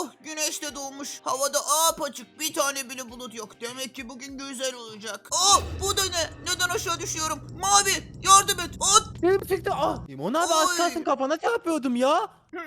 Oh güneş de doğmuş. Havada apaçık bir tane bile bulut yok. Demek ki bugün güzel olacak. Oh bu da ne? Neden aşağı düşüyorum? Mavi yardım et. At. Benim çıktı. Ah. Limon abi az Oy. kalsın kafana çarpıyordum ya.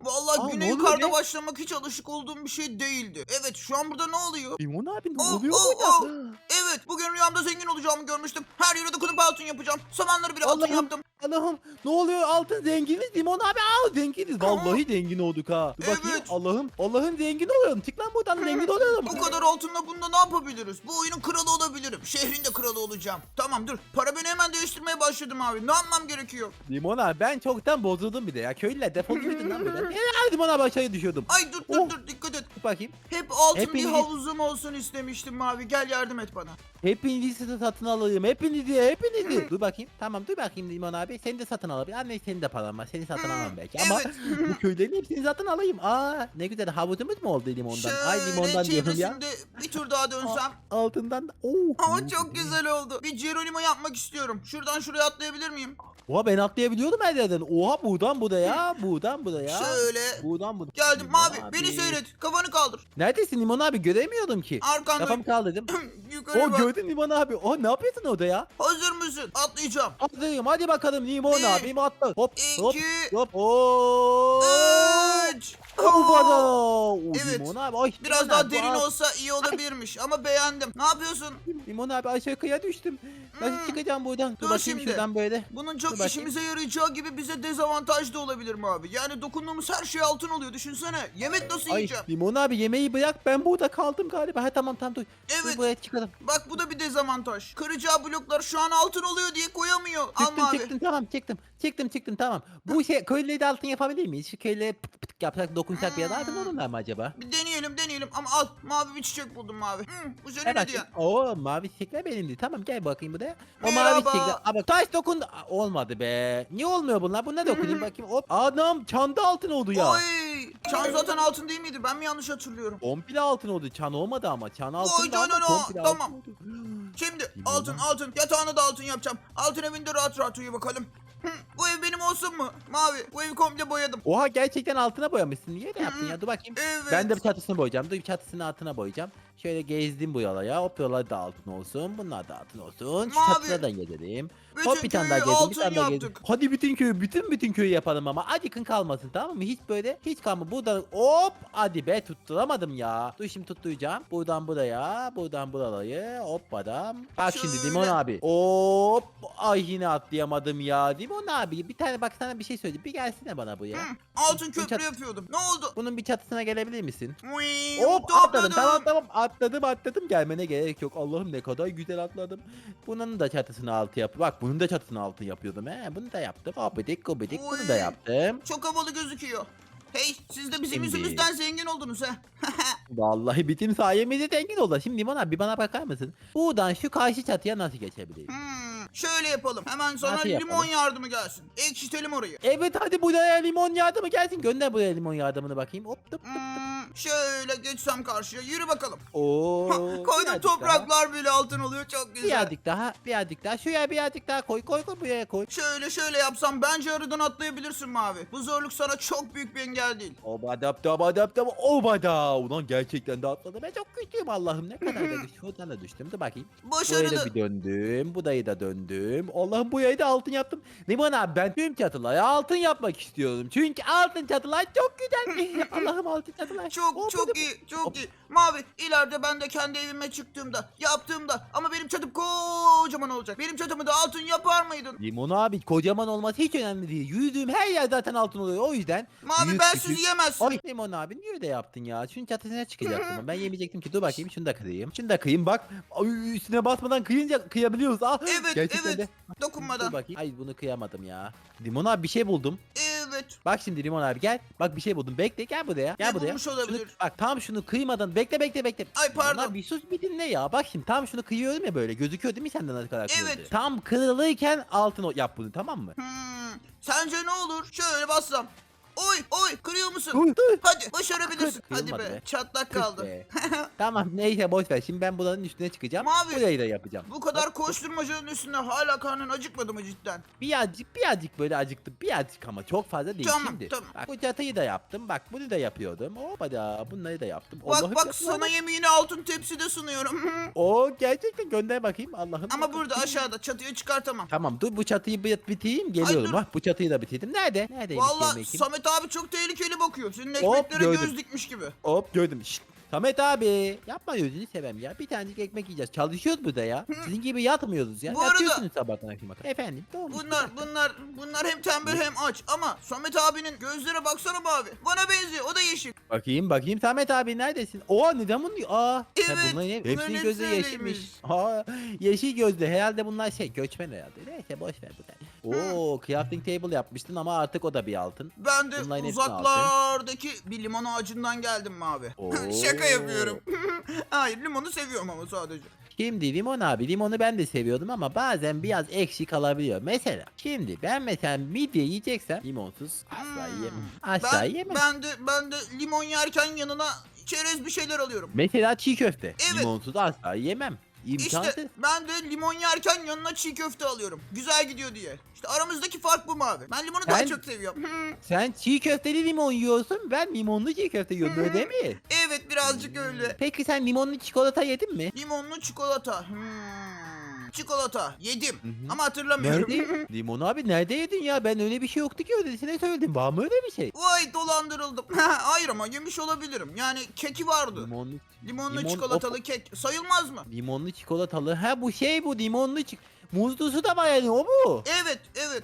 Vallahi Aa, güne ne oluyor yukarıda be? başlamak hiç alışık olduğum bir şey değildi. Evet şu an burada ne oluyor? Limon abi ne Oh, oluyor oh, burada? Evet bugün rüyamda zengin olacağımı görmüştüm. Her yere dokunup altın yapacağım. Samanları bile altın Allah'ım. yaptım. Allah'ım ne oluyor altın zenginiz limon abi aa zenginiz vallahi zengin olduk ha. Dur bakayım Evet. Allah'ım Allah'ım zengin oluyorum çık lan buradan zengin oluyorum. Bu kadar altınla bunda ne yapabiliriz? Bu oyunun kralı olabilirim. Şehrin de kralı olacağım. Tamam dur. Para beni hemen değiştirmeye başladım abi. Ne yapmam gerekiyor? Limon abi ben çoktan bozuldum bir de ya köylüler defol gidin lan buradan. Her limon abi aşağıya düşüyordum. Ay dur dur Oh. dur dikkat bakayım. Hep altın bir Hepiniz- havuzum olsun istemiştim mavi. Gel yardım et bana. Hepinizi de satın alayım hepinizi hepinizi. dur bakayım tamam dur bakayım limon abi seni de satın alabilir. Anne senin de paran var seni satın alamam belki ama Evet. bu köylerin hepsini satın alayım. Aa ne güzel havuzumuz mu oldu limondan? Ay limondan diyorum ya. çevresinde bir tur daha dönsem. Altından. Oo. Ama çok güzel oldu. Bir Geronimo yapmak istiyorum. Şuradan şuraya atlayabilir miyim? Oha ben atlayabiliyordum her yerden. Oha buradan bu da ya. Buradan bu da ya. Şöyle. Buradan bu da. Geldim mavi. abi. Beni seyret. Kafanı kaldır. Neredesin Limon abi? Göremiyordum ki. Arkandayım. Kafamı kaldırdım. Yukarı o bak. gördün Limon abi. O ne yapıyorsun orada ya? Hazır mısın? Atlayacağım. Atlayayım hadi bakalım Limon Bir, abi atla. Hop hop İki. hop. Hop. Üç. Obada. O Evet. Limon abi. Ay, Biraz Limon daha abi, derin olsa iyi olabilirmiş ama beğendim. Ne yapıyorsun? Limon abi aşağı kıyıya düştüm. Nasıl Hmm. çıkacağım buradan? Dur Dur bakayım şimdi. şuradan böyle. Bunun Dur çok bakayım. işimize yarayacağı gibi bize dezavantaj da olabilir mi abi? Yani dokunduğumuz her şey altın oluyor. Düşünsene. Yemek nasıl Ay yiyeceğim? Limon abi yemeği bırak ben burada kaldım galiba. Ha tamam tamam dur. Evet. Dur buraya çıkalım. Bak bu da bir dezavantaj. Kıracağı bloklar şu an altın oluyor diye koyamıyor. Çıktım Alma abi. çıktım tamam çıktım. Çıktım çıktım tamam. Bu şey köylüleri de altın yapabilir miyiz? Şu köylüleri pıt pıt yapsak dokunsak bir yere altın olurlar mı acaba? Bir deneyelim deneyelim ama al mavi bir çiçek buldum mavi. Hı, bu senin Evet. hediyen. Oo mavi çiçekler benimdi. Tamam gel bakayım buraya. O mavi Merhaba. çiçekler. Ama taş dokun. Aa, Olmadı be. Niye olmuyor bunlar? Buna dokunayım bakayım. Hop. Adam çanda altın oldu ya. Oy! Çan zaten altın değil miydi? Ben mi yanlış hatırlıyorum? Komple altın oldu. Çan olmadı ama. Çan altın da ama canına, komple tamam. altın oldu. Şimdi altın altın yatağını da altın yapacağım. Altın evinde rahat rahat uyu bakalım. Hı, bu ev benim olsun mu? Mavi bu evi komple boyadım. Oha gerçekten altına boyamışsın. Niye de yaptın ya? Dur bakayım. Evet. Ben de bir çatısını boyayacağım. Dur çatısını altına boyayacağım. Şöyle gezdim bu yola Hop yola da altın olsun. Bunlar da altın olsun. Şu Mavi. çatılardan gezelim. Bütün Hop bir tane daha köyü gezdim. Bir altın tane daha gezdim. yaptık. Hadi bütün köyü, bütün bütün köyü yapalım ama acıkın kalmasın tamam mı? Hiç böyle hiç kalma. Buradan hop hadi be tutturamadım ya. Dur şimdi tutturacağım. Buradan buraya, buradan burayı. Hop adam. Bak şimdi Şöyle. Dimon abi. Hop. Ay yine atlayamadım ya. Dimon abi bir tane bak sana bir şey söyleyeyim. Bir gelsene bana buraya. Hı, altın Bu köprü çat- yapıyordum. Ne oldu? Bunun bir çatısına gelebilir misin? Uy, Hop atladım tamam tamam atladım atladım gelmene gerek yok Allah'ım ne kadar güzel atladım Bunun da çatısını altı yap bak bunun da çatısını altı yapıyordum he bunu da yaptım Hopidik hopidik bunu da Oy. yaptım Çok havalı gözüküyor. Hey siz de bizim Şimdi. yüzümüzden zengin oldunuz ha. Vallahi bütün sayemizde zengin oldu Şimdi abi bir bana bakar mısın Buradan şu karşı çatıya nasıl geçebiliriz Hmm, şöyle yapalım. Hemen sana Nasıl limon yapalım? yardımı gelsin. Ekşitelim orayı. Evet hadi buraya limon yardımı gelsin gönder buraya limon yardımını bakayım hop tıp tıp Hmm, şöyle geçsem karşıya. Yürü bakalım. Oo, Koydum birazcık topraklar bile altın oluyor. Çok güzel. Birazcık daha birazcık daha şuraya birazcık daha koy koy koy buraya koy Şöyle şöyle yapsam bence aradan atlayabilirsin mavi. Bu zorluk sana çok büyük bir engel değil. Obadap da obadap da obada. Ulan gerçekten de atladım. Ben çok güçlüyüm Allah'ım ne kadar da güçlü. Şuradan da düştüm. Dur bakayım. Başarılı. bir döndüm. Budayı da döndüm. Allah'ım bu yayı da altın yaptım. Limon abi ben tüm çatılara altın yapmak istiyorum. Çünkü altın çatılar çok güzel. Allah'ım altın çatılar. Çok Hop, çok hop. iyi, çok iyi. Mavi ileride ben de kendi evime çıktığımda, yaptığımda ama benim çatım kocaman olacak. Benim çatımı da altın yapar mıydın? Limon abi kocaman olması hiç önemli değil. Yürüdüğüm her yer zaten altın oluyor. O yüzden. Mavi büyük bensiz küçük- yiyemezsin. Ay Limon abi niye öyle yaptın ya? Şunun çatısına çıkacaktım. ben yemeyecektim ki. Dur bakayım şunu da kırayım. Şunu da kıyayım bak. Ay, üstüne basmadan kıyınca kıyabiliyoruz. Ah, Evet, evet. Dokunmadan. Dur bakayım. Ay bunu kıyamadım ya. Limon abi bir şey buldum. Evet. Bak şimdi Limon abi gel. Bak bir şey buldum. Bekle gel buraya. Gel Ne buraya. bulmuş olabilir? Şunu, bak tam şunu kıymadan. Bekle bekle bekle. Ay, pardon. abi bir sus bir dinle ya. Bak şimdi tam şunu kıyıyorum ya böyle. Gözüküyor değil mi senden ne kadar kırıldı? Evet. Tam kırılırken altın o- yap bunu tamam mı? Hmm. Sence ne olur? Şöyle bassam. Oy oy kırıyor musun? Dur dur. Hadi başarabilirsin. Kır- Hadi be. kırılmadı be. Çatlak Kır kaldı. be. tamam neyse boş ver. Şimdi ben buranın üstüne çıkacağım. Mavi. Burayı da yapacağım. Bu kadar koşturmacanın üstünde hala karnın acıkmadı mı cidden? Birazcık birazcık böyle acıktı. Birazcık ama çok fazla değil Tamam, şimdi. tamam. Bak bu çatıyı da yaptım. Bak bunu da yapıyordum. Hoppa da bunları da yaptım. Bak Allah'ım bak yapma sana lan. yemeğini altın tepside sunuyorum. Oo gerçekten gönder bakayım Allah'ım. Ama burada aşağıda çatıya çıkartamam. Tamam dur bu çatıyı bit bitireyim geliyorum. dur. Bak bu çatıyı da bitirdim. Nerede? Neredeymiş Valla yemeğim? Samet abi çok tehlikeli bakıyor. Senin ekmeklere gördüm. göz dikmiş gibi. Hop gördüm. Şşt. Samet abi yapma gözünü seveyim ya. Bir tanecik ekmek yiyeceğiz. Çalışıyoruz burada ya. Sizin gibi yatmıyoruz ya. Bu arada- Yatıyorsunuz sabahtan akşama kadar. Efendim doğru. Bunlar bunlar bunlar hem tembel hem aç ama Samet abinin gözlere baksana mavi. Bana benziyor o da yeşil. Bakayım bakayım Samet abi neredesin? Oha neden bunu? Aa. Evet, bunların hep- bunların hepsinin hepsi gözü öyleymiş. yeşilmiş. Aa, yeşil gözlü. Herhalde bunlar şey göçmen herhalde. Neyse boş ver bu da. Oo crafting table yapmıştın ama artık o da bir altın. Ben de Bunların hepsini uzaklardaki bir limon ağacından geldim mavi. Oo. Şaka yapıyorum. Hayır limonu seviyorum ama sadece. Şimdi limon abi limonu ben de seviyordum ama bazen biraz ekşi kalabiliyor. Mesela şimdi ben mesela midye yiyeceksem limonsuz asla Hmm. yiyemem. Asla Ben, yiyemem. ben de ben de limon yerken yanına çerez bir şeyler alıyorum. Mesela çiğ köfte. Evet. Limonsuz asla yiyemem. İmkansız. İşte ben de limon yerken yanına çiğ köfte alıyorum. Güzel gidiyor diye. İşte aramızdaki fark bu mavi. Ben limonu daha çok seviyorum. Sen çiğ köfteli limon yiyorsun ben limonlu çiğ köfte yiyorum öyle değil mi? evet birazcık öyle. Peki sen limonlu çikolata yedin mi? Limonlu çikolata. Hmm. Çikolata yedim Hı hı. ama hatırlamıyorum. Nerede? limon abi nerede yedin ya? Ben öyle bir şey yoktu ki öylesine söyledim. Var mı öyle bir şey? Vay dolandırıldım. Hayır ama yemiş olabilirim. Yani keki vardı. Limonlu, Limonlu limon- çikolatalı kek sayılmaz mı? limonlu çikolatalı. Ha bu şey bu limonlu çik... Muzlusu da var yani o mu? Evet evet.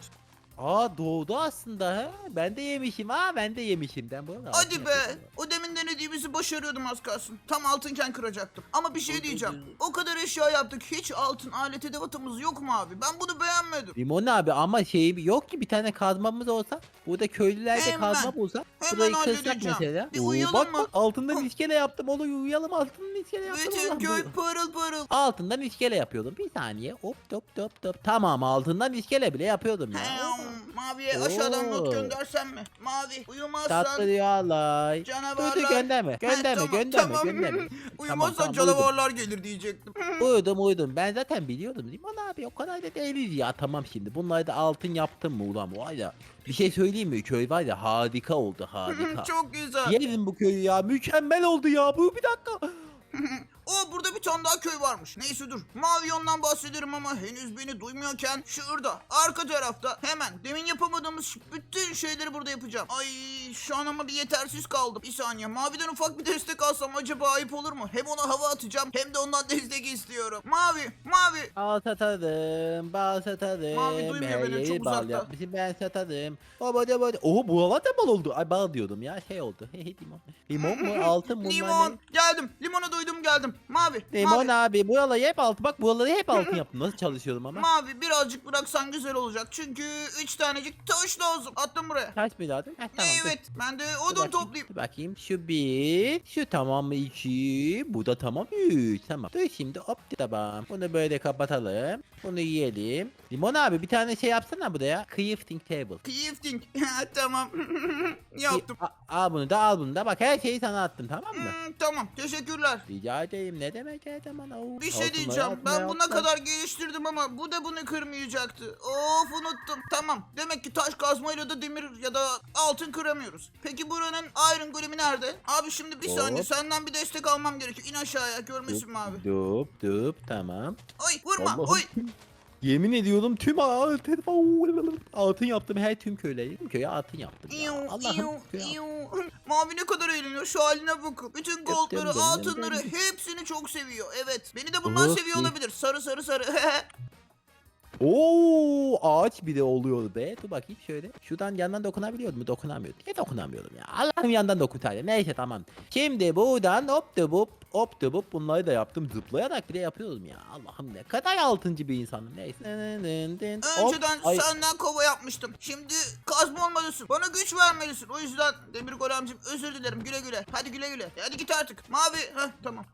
Aa doğdu aslında ha. Ben de yemişim ha ben de yemişim. Ben bunu Hadi be. O demin denediğimizi başarıyordum az kalsın. Tam altınken kıracaktım. Ama bir şey diyeceğim. O kadar eşya yaptık. Hiç altın alet edevatımız yok mu abi? Ben bunu beğenmedim. Limon abi ama şey yok ki bir tane kazmamız olsa. Burada köylüler de Hemen, kazma bulsa. hemen Burayı kırsak halledeceğim. mesela. Bir Oo, uyuyalım bak mı? bak altından iskele yaptım. Onu uyuyalım altından iskele yaptım. Bütün Allah'ım köy buyur. parıl parıl. Altından iskele yapıyordum. Bir saniye. Hop top top top. Tamam altından iskele bile yapıyordum ya. Hem, Maviye aşağıdan not Oo. göndersem mi? Mavi uyumazsan Tatlı rüyalar. Canavarlar. dur gönderme. Gönderme tamam, gönderme tamam. gönderme. Uyumazsan tamam, canavarlar gelir diyecektim. Uyudum uyudum. Ben zaten biliyordum. Limon abi o kadar da değiliz ya. Tamam şimdi. Bunları da altın yaptım mı ulan var ya. Bir şey söyleyeyim mi? Köy var ya harika oldu harika. Çok güzel. Yerim bu köyü ya. Mükemmel oldu ya. Bu bir dakika. O burada bir tane daha köy varmış. Neyse dur. Mavi yoldan bahsederim ama henüz beni duymuyorken şurada arka tarafta hemen demin yapamadığımız bütün şeyleri burada yapacağım. Ay şu an ama bir yetersiz kaldım. Bir saniye maviden ufak bir destek alsam acaba ayıp olur mu? Hem ona hava atacağım hem de ondan destek istiyorum. Mavi mavi. Bal satarım, bal satarım. Mavi duymuyor beni, çok bal uzakta. yapmışım ben satarım. O bada bada. Oho buralar da bal oldu. Ay bal diyordum ya şey oldu. limon. Limon mu altın bunlar Limon. Geldim. Limona duydum geldim. Mavi. Limon mavi. abi buraları hep altın. Bak buraları hep altın yaptım. Nasıl çalışıyorum ama. Mavi birazcık bıraksan güzel olacak. Çünkü üç tanecik taş lazım. Attım buraya. Kaç bir daha? Heh, tamam. dur. evet ben de Dur odun bakayım, toplayayım. dur bakayım. Şu bir. Şu tamam mı iki. Bu da tamam üç. Tamam. Dur şimdi hop tamam. Bunu böyle kapatalım. Bunu yiyelim. Limon abi bir tane şey yapsana buraya. Crafting table. Crafting. tamam. Yaptım. A- al bunu da al bunu da. Bak her şeyi sana attım tamam mı? Hmm, tamam teşekkürler. Rica ederim. Ne demek her zaman. Oo, Bir şey altınları diyeceğim. Ben buna atlar. kadar geliştirdim ama bu da bunu kırmayacaktı. Of unuttum. Tamam. Demek ki taş kazmayla da demir ya da altın kıramıyoruz. Peki buranın iron golemi nerede? Abi şimdi bir saniye Hop. senden bir destek almam gerekiyor. İn aşağıya görmesin mi abi? Dup dup tamam. Oy vurma. Allah'ım. Oy. Yemin ediyorum tüm altın altın yaptım her tüm köyle. Tüm köye altın yaptım. Ya. Allah'ım. Mavi ne kadar eğleniyor şu haline bakın. Bütün goldları, altınları hepsini çok seviyor. Evet. Beni de bundan seviyor olabilir. Sarı sarı sarı. Oo ağaç bile oluyor be. Dur bakayım şöyle. Şuradan yandan dokunabiliyor mu? Dokunamıyordum. Niye dokunamıyordum ya? Allah'ım yandan dokuntaydı. Neyse tamam. Şimdi buradan hop da bup hop da bup bunları da yaptım. Zıplayarak bile yapıyordum ya. Allah'ım ne kadar altıncı bir insanım. Neyse. Dın. Hop. Önceden Ay, senden kova yapmıştım. Şimdi kazma olmalısın. Bana güç vermelisin. O yüzden Demir Golemcim özür dilerim. Güle güle. Hadi güle güle. Hadi git artık. Mavi. Heh tamam.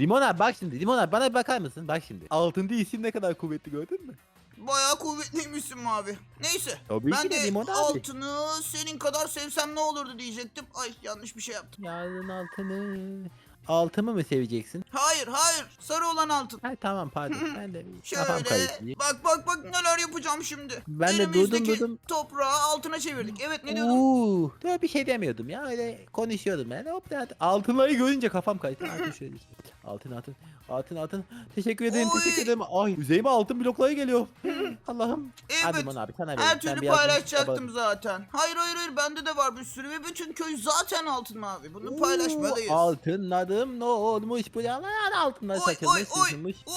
Limon abi bak şimdi. Limon abi bana bir bakar mısın? Bak şimdi. Altıncı isim ne kadar kuvvetli gördün mü? Bayağı kuvvetliymişsin mavi. Neyse. Tabii ben ki de de limon abi. altını senin kadar sevsem ne olurdu diyecektim. Ay yanlış bir şey yaptım. Yarın altını. Altımı mı seveceksin? Hayır hayır. Sarı olan altın. Ha tamam pardon. Ben de kafam Şöyle karıştı. bak bak bak neler yapacağım şimdi. Ben de durdum, Elimizdeki durdum. toprağı altına çevirdik. Evet ne diyordum? Uuu. Dur bir şey demiyordum ya öyle konuşuyordum ben. Hop da altınları görünce kafam kaçtı. Altın şöyle işte. Altın altın. Altın altın. Teşekkür ederim Oy. teşekkür ederim. Ay üzerime altın blokları geliyor. Allah'ım. Hadi Evet. Mon abi sana Her vereyim. Sen türlü biraz paylaşacaktım zaten. Hayır hayır hayır bende de var bir sürü ve bütün köy zaten altın mavi. Bunu paylaşmalıyız. Oo, Altınladım ne olmuş bu yalan altınlar Oy, oy, oy. sıçılmış. Oo,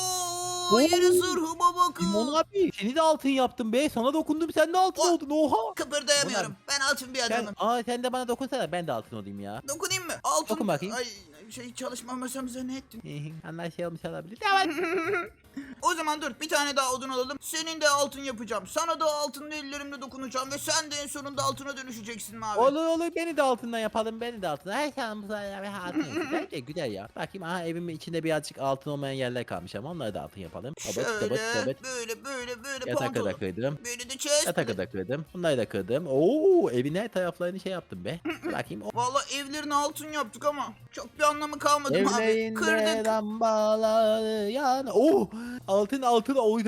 Oo. yeni zırhıma bakın. Limon abi seni de altın yaptım be sana dokundum sen de altın O- oldun oha. Kıpırdayamıyorum. Ben altın bir Sen, adamım. aa sen de bana dokunsana ben de altın olayım ya. Dokunayım mı? Altın. Dokun bakayım. Ay şey çalışmamasam ne ettin? Anlaşılmış olabilir. Evet. O zaman dur bir tane daha odun alalım. Senin de altın yapacağım. Sana da altınlı ellerimle dokunacağım ve sen de en sonunda altına dönüşeceksin mavi. Olur olur beni de altından yapalım beni de altından. Her şey bir altın yapalım. Bence güzel ya. Bakayım aha evimin içinde birazcık altın olmayan yerler kalmış ama onları da altın yapalım. Şöyle abıt abıt. böyle böyle böyle Yatakı da pantolon. kırdım. Beni de chest. Yatakı da kırdım. Bunları da kırdım. Oo evin her taraflarını şey yaptım be. Bakayım. Valla evlerini altın yaptık ama çok bir anlamı kalmadı abi. Evlerinde Kırdık. lambaları yan. Oo altın altın o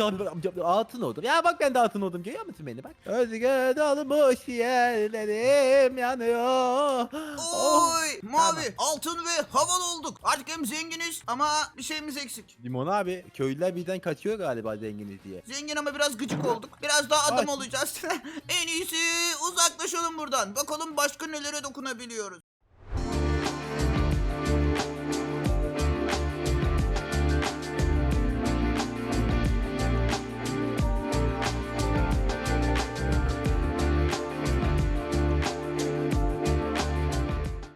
altın oldum. Ya bak ben de altın oldum görüyor musun beni bak. Özgür dolmuş yerlerim yanıyor. Oh. Oy mavi altın ve havalı olduk. Artık hem zenginiz ama bir şeyimiz eksik. Limon abi köylüler birden kaçıyor galiba zenginiz diye. Zengin ama biraz gıcık olduk. Biraz daha adam Ay. olacağız. en iyisi uzaklaşalım buradan. Bakalım başka nelere dokunabiliyoruz.